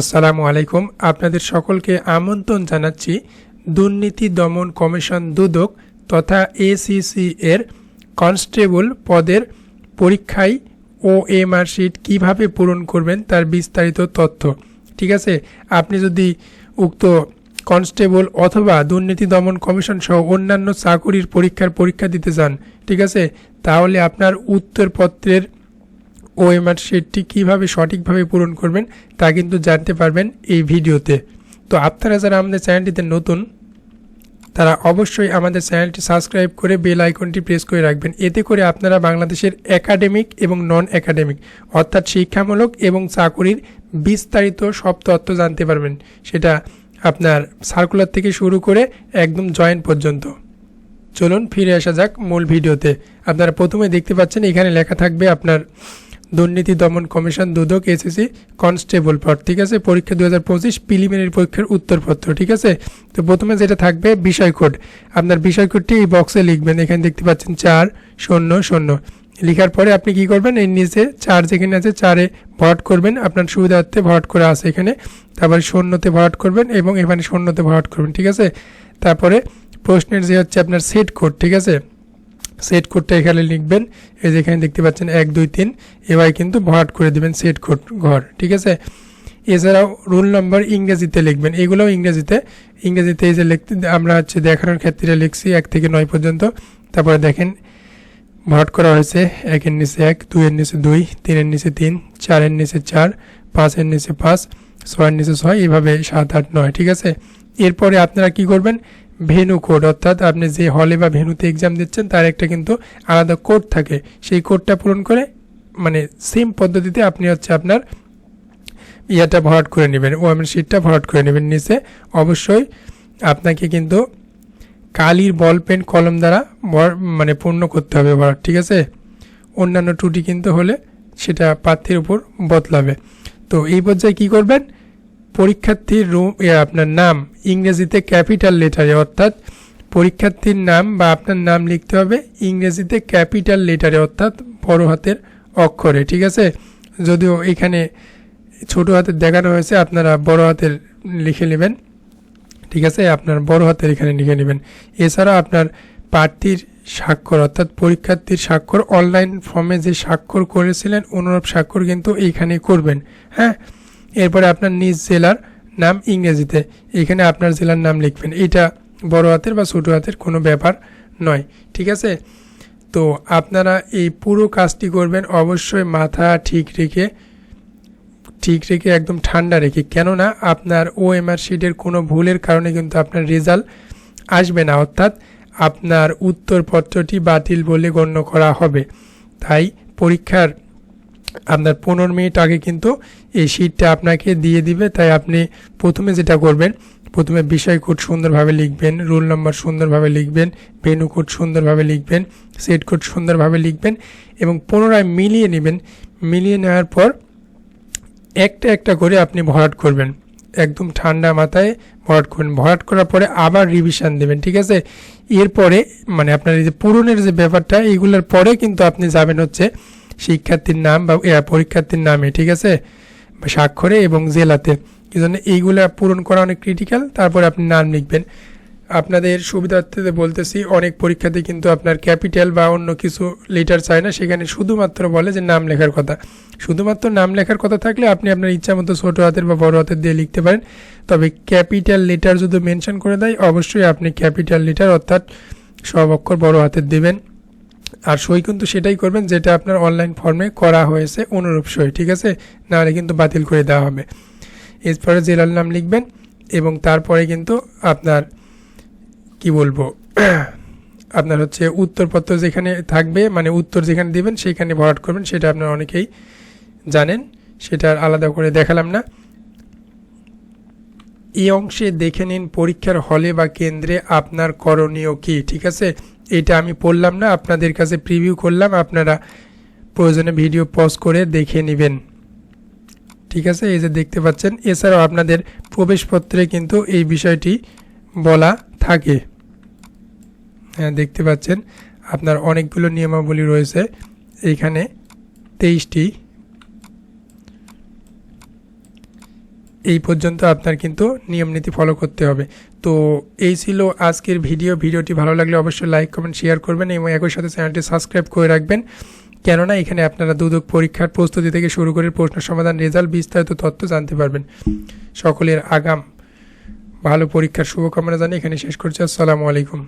আসসালামু আলাইকুম। আপনাদের সকলকে আমন্ত্রণ জানাচ্ছি দুর্নীতি দমন কমিশন দুদক তথা এসিসি এর কনস্টেবল পদের পরীক্ষায় ও এমআর শিট কীভাবে পূরণ করবেন তার বিস্তারিত তথ্য। ঠিক আছে? আপনি যদি উক্ত কনস্টেবল অথবা দুর্নীতি দমন কমিশন সহ অন্যান্য চাকুরির পরীক্ষার পরীক্ষা দিতে চান, ঠিক আছে? তাহলে আপনার উত্তরপত্রের ওএমআর শিটটি কীভাবে সঠিকভাবে পূরণ করবেন তা কিন্তু জানতে পারবেন এই ভিডিওতে। তো আপনারা যারা আমাদের চ্যানেলটিতে নতুন, তারা অবশ্যই আমাদের চ্যানেলটি সাবস্ক্রাইব করে বেল আইকনটি প্রেস করে রাখবেন। এতে করে আপনারা বাংলাদেশের একাডেমিক এবং নন একাডেমিক অর্থাৎ শিক্ষামূলক এবং চাকুরির বিস্তারিত সব তথ্য জানতে পারবেন। সেটা আপনার সার্কুলার থেকে শুরু করে একদম জয়েন পর্যন্ত। চলুন ফিরে আসা যাক মূল ভিডিওতে। আপনারা প্রথমে দেখতে পাচ্ছেন এখানে লেখা থাকবে আপনার দুর্নীতি দমন কমিশন দুদক, এসএসসি কনস্টেবল পদ, ঠিক আছে? পরীক্ষা দু হাজার পঁচিশ, প্রিলিমিনারি পরীক্ষার উত্তরপত্র, ঠিক আছে? তো প্রথমে যেটা থাকবে, বিষয় কোড। আপনার বিষয় কোডটি এই বক্সে লিখবেন, এখানে দেখতে পাচ্ছেন চার, শূন্য শূন্য। লেখার পরে আপনি কি করবেন, এর নিচে চার যেখানে আছে, চারে ভরাট করবেন, আপনার সুবিধার্থে ভরাট করে আছে এখানে। তারপরে শূন্যতে ভরাট করবেন এবং এখানে শূন্যতে ভরাট করবেন, ঠিক আছে? তারপরে প্রশ্নের যে হচ্ছে আপনার সেট কোড ঠিক আছে? সেট কোডটা এখানে লিখবেন। এই যে এখানে দেখতে পাচ্ছেন এক, দুই, তিন। এবার কিন্তু ভরাট করে দেবেন সেট কোড ঘর, ঠিক আছে? এছাড়াও রোল নম্বর ইংরেজিতে লিখবেন। এগুলোও ইংরেজিতে। ইংরেজিতে এই যে লিখতে, আমরা হচ্ছে দেখানোর ক্ষেত্রে লিখছি এক থেকে নয় পর্যন্ত। তারপরে দেখেন, ভরাট করা হয়েছে একের নিচে এক, দুইয়ের নিচে দুই, তিনের নিচে তিন, চারের নিচে চার, পাঁচের নিচে পাঁচ, ছয়ের নিচে ছয় এইভাবে সাত, আট, নয়, ঠিক আছে? এরপরে আপনারা কি করবেন? ভেনু কোড অর্থাৎ আপনি যে হলে বা ভেনুতে এক্সাম দিচ্ছেন, তার একটা কিন্তু আলাদা কোড থাকে। সেই কোডটা পূরণ করে মানে সেম পদ্ধতিতে আপনি হচ্ছে আপনার ইয়াটা ভরাট করে নেবেন ওএমএন শিটটা ভরাট করে নেবেন নিচে। অবশ্যই আপনাকে কিন্তু কালির বল পেন কলম দ্বারা মানে পূর্ণ করতে হবে ভরাট, ঠিক আছে? অন্যান্য ত্রুটি কিন্তু হলে সেটা প্রার্থীর উপর বদলাবে। তো এই পর্যায়ে কী করবেন? পরীক্ষার্থীর রুম আপনার নাম, ইংরেজিতে ক্যাপিটাল লেটারে, অর্থাৎ পরীক্ষার্থীর নাম বা আপনার নাম লিখতে হবে ইংরেজিতে ক্যাপিটাল লেটারে, অর্থাৎ বড় হাতের অক্ষরে, ঠিক আছে? যদিও এখানে ছোট হাতের দেখানো হয়েছে, আপনারা বড় হাতের লিখে নেবেন, ঠিক আছে? আপনার বড় হাতের এখানে লিখে নেবেন। এছাড়া আপনার প্রার্থীর স্বাক্ষর, অর্থাৎ পরীক্ষার্থীর স্বাক্ষর, অনলাইন ফর্মে যে স্বাক্ষর করেছিলেন, অনুরূপ স্বাক্ষর কিন্তু এইখানে করবেন হ্যাঁ? এরপরে আপনার নিজ জেলার নাম ইংরেজিতে। এখানে আপনার জেলার নাম লিখবেন। এটা বড় হাতের বা ছোটো হাতের কোনো ব্যাপার নয়, ঠিক আছে? তো আপনারা এই পুরো কাজটি করবেন অবশ্যই মাথা ঠিক রেখে ঠিক রেখে একদম ঠান্ডা রেখে। কেননা আপনার ও এমআর শিটের কোনো ভুলের কারণে কিন্তু আপনার রেজাল্ট আসবে না, অর্থাৎ আপনার উত্তরপত্রটি বাতিল বলে গণ্য করা হবে। তাই পরীক্ষার আপনার পনেরো মিনিট আগে কিন্তু এই শিটটা আপনাকে দিয়ে দিবে। তাই আপনি প্রথমে যেটা করবেন, প্রথমে বিষয় কোড সুন্দরভাবে লিখবেন রোল নম্বর সুন্দরভাবে লিখবেন ভেনু কোড সুন্দরভাবে লিখবেন সেট কোড সুন্দরভাবে লিখবেন এবং পুনরায় মিলিয়ে নেবেন। মিলিয়ে নেওয়ার পর একটা একটা করে আপনি ভরাট করবেন। একদম ঠান্ডা মাথায় ভরাট করবেন। ভরাট করার পরে আবার রিভিশন দেবেন, ঠিক আছে? এরপরে মানে আপনার এই যে পূরণের যে ব্যাপারটা এইগুলোর পরে কিন্তু আপনি যাবেন হচ্ছে শিক্ষার্থীর নাম বা পরীক্ষার্থীর নামে, ঠিক আছে? স্বাক্ষরে এবং জেলাতে। এই জন্য এইগুলো পূরণ করা অনেক ক্রিটিক্যাল তারপরে আপনি নাম লিখবেন। আপনাদের সুবিধার্থে বলতেছি, অনেক পরীক্ষাতে কিন্তু আপনার ক্যাপিটাল বা অন্য কিছু লেটার চায় না, সেখানে শুধুমাত্র বলে যে নাম লেখার কথা। শুধুমাত্র নাম লেখার কথা থাকলে আপনি আপনার ইচ্ছা মতো ছোটো হাতের বা বড় হাতের দিয়ে লিখতে পারেন। তবে ক্যাপিটাল লেটার যদি মেনশন করে দেয়, অবশ্যই আপনি ক্যাপিটাল লেটার অর্থাৎ সব অক্ষর বড় হাতের দেবেন। আর সই কিন্তু সেটাই করবেন যেটা আপনার অনলাইন ফর্মে করা হয়েছে অনুরূপ সই, ঠিক আছে? নাহলে কিন্তু বাতিল করে দেওয়া হবে। এরপরে জেলার নাম লিখবেন এবং তারপরে কিন্তু আপনার, কি বলব, আপনার হচ্ছে উত্তরপত্র যেখানে থাকবে মানে উত্তর যেখানে দিবেন সেখানে ভরাট করবেন, সেটা আপনার অনেকেই জানেন, সেটা আলাদা করে দেখালাম না। এই অংশে দেখে নিন পরীক্ষার হলে বা কেন্দ্রে আপনার করণীয় কি, ঠিক আছে? এটা আমি পড়লাম না, আপনাদের কাছে প্রিভিউ করলাম, আপনারা প্রয়োজনে ভিডিও পজ করে দেখে নেবেন। ঠিক আছে? এই যে দেখতে পাচ্ছেন, এছাড়াও আপনাদের প্রবেশপত্রে কিন্তু এই বিষয়টি বলা থাকে। হ্যাঁ দেখতে পাচ্ছেন, আপনার অনেকগুলো নিয়মাবলী রয়েছে। এইখানে তেইশটি এই পর্যন্ত আপনার কিন্তু নিয়ম নীতি ফলো করতে হবে। তো এই ছিল আজকের ভিডিও ভিডিওটি ভালো লাগলে অবশ্যই লাইক কমেন্ট শেয়ার করবেন এবং একই সাথে চ্যানেলটি সাবস্ক্রাইব করে রাখবেন। কেননা এখানে আপনারা দুদক পরীক্ষার প্রস্তুতি থেকে শুরু করে প্রশ্ন সমাধান রেজাল্ট বিস্তারিত তথ্য জানতে পারবেন। সকলের আগাম ভালো পরীক্ষার শুভকামনা জানিয়ে এখানে শেষ করছি। আসসালামু আলাইকুম।